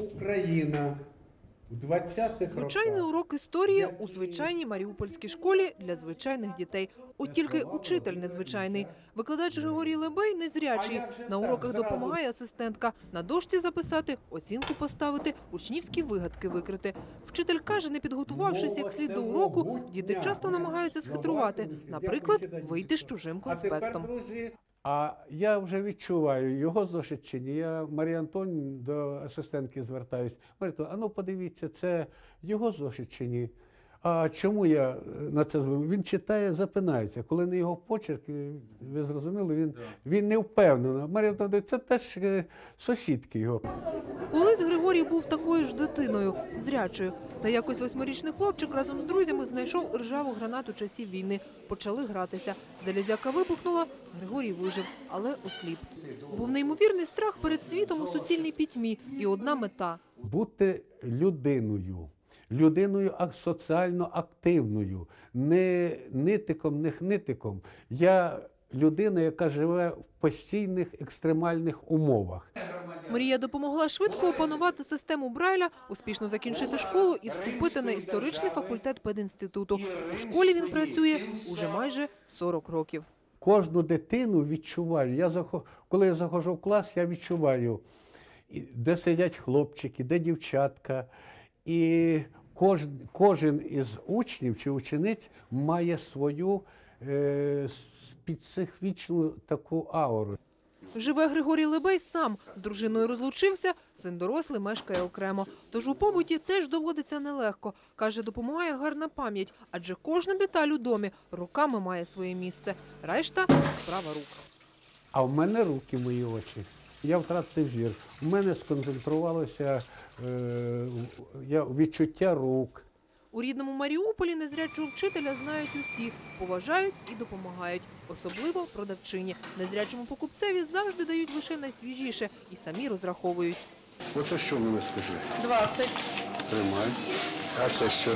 Україна в 20-х Звичайний урок історії у звичайній маріупольській школі для звичайних дітей. От тільки учитель незвичайний. Викладач Григорій Лебей незрячий. На уроках допомагає асистентка. На дошці записати, оцінку поставити, учнівські вигадки викрити. Вчитель каже, не підготувавшись як слід до уроку, діти часто намагаються схитрувати. Наприклад, вийти з чужим конспектом. А я вже відчуваю його зошит чи ні. Я Марія Антонівна до асистентки звертаюсь. Марія а ну подивіться, це його зошит чи ні? А чому я е, на це звернув? Він читає, запинається. Коли не його почерк, е, ви зрозуміли, він, він не впевнений. Марія це теж е, сусідки його. Колись Григорій був такою ж дитиною, зрячою. Та якось восьмирічний хлопчик разом з друзями знайшов ржаву гранату часів війни. Почали гратися. Залізяка вибухнула, Григорій вижив, але осліп. Був неймовірний страх перед світом у суцільній пітьмі і одна мета. бути людиною, людиною соціально активною, не нитиком, не хнитиком. Я людина, яка живе в постійних екстремальних умовах. Мрія допомогла швидко опанувати систему Брайля, успішно закінчити школу і вступити на історичний факультет пединституту. У школі він працює уже майже 40 років. Кожну дитину відчуваю. Я коли я заходжу в клас, я відчуваю, де сидять хлопчики, де дівчатка. І кожен, кожен із учнів чи учениць має свою е, специфічну таку ауру. Живе Григорій Лебей сам. З дружиною розлучився, син дорослий мешкає окремо. Тож у побуті теж доводиться нелегко. Каже, допомагає гарна пам'ять, адже кожна деталь у домі руками має своє місце. Решта справа рук. А в мене руки мої очі. Я втратив зір. У мене сконцентрувалося е, я, відчуття рук. У рідному Маріуполі незрячого вчителя знають усі, поважають і допомагають, особливо продавчині. Незрячому покупцеві завжди дають лише найсвіжіше і самі розраховують. Оце що мене скажи? 20, Тримай. А це що?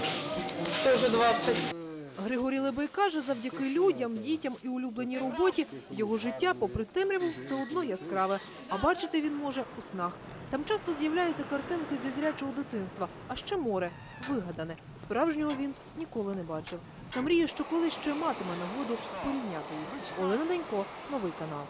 теж 20. Григорій Лебей каже, завдяки людям, дітям і улюбленій роботі його життя, попри темряву, все одно яскраве. А бачити він може у снах. Там часто з'являються картинки зі зрячого дитинства, а ще море вигадане. Справжнього він ніколи не бачив. Та мріє, що колись ще матиме нагоду порівняти їх. Олена Денько, новий канал.